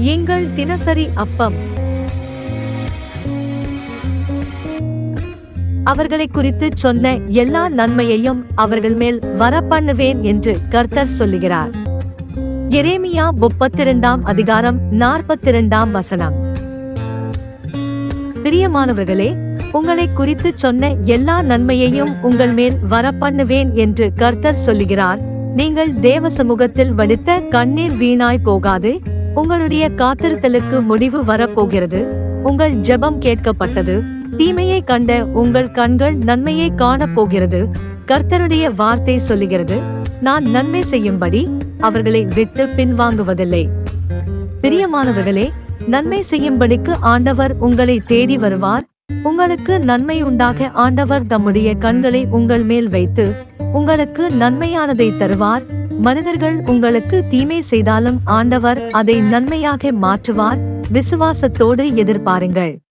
எங்கள் தினசரி அப்பம். அவர்களை குறித்து சொன்ன எல்லா நன்மையையும் அவர்கள் மேல் வரப்பண்ணுவேன் என்று கர்த்தர் சொல்லுகிறார். எரேமியா முப்பத்தி இரண்டாம் அதிகாரம் நாற்பத்தி இரண்டாம் வசனம். பிரியமானவர்களே உங்களை குறித்து சொன்ன எல்லா நன்மையையும் உங்கள் மேல் வரப்பண்ணுவேன் என்று கர்த்தர் சொல்லுகிறார். நீங்கள் தேவ சமூகத்தில் வடித்த கண்ணீர் வீணாய் போகாது. உங்களுடைய காத்திருத்தலுக்கு முடிவு வரப்போகிறது. உங்கள் ஜெபம் கேட்கப்பட்டது. தீமையை கண்ட உங்கள் கண்கள் நன்மையை காணப் போகிறது கர்த்தருடைய வார்த்தை சொல்லுகிறது. நான் நன்மை செய்யும்படி அவர்களை விட்டு பின்வாங்குவதில்லை. பிரியமானவர்களே நன்மை செய்யும்படிக்கு ஆண்டவர் உங்களை தேடி வருவார். உங்களுக்கு நன்மை உண்டாக ஆண்டவர் தம்முடைய கண்களை உங்கள் மேல் வைத்து உங்களுக்கு நன்மையானதை தருவார். மனிதர்கள் உங்களுக்கு தீமை செய்தாலும் ஆண்டவர் அதை நன்மையாக மாற்றுவார். விசுவாசத்தோடு எதிர்பாருங்கள்.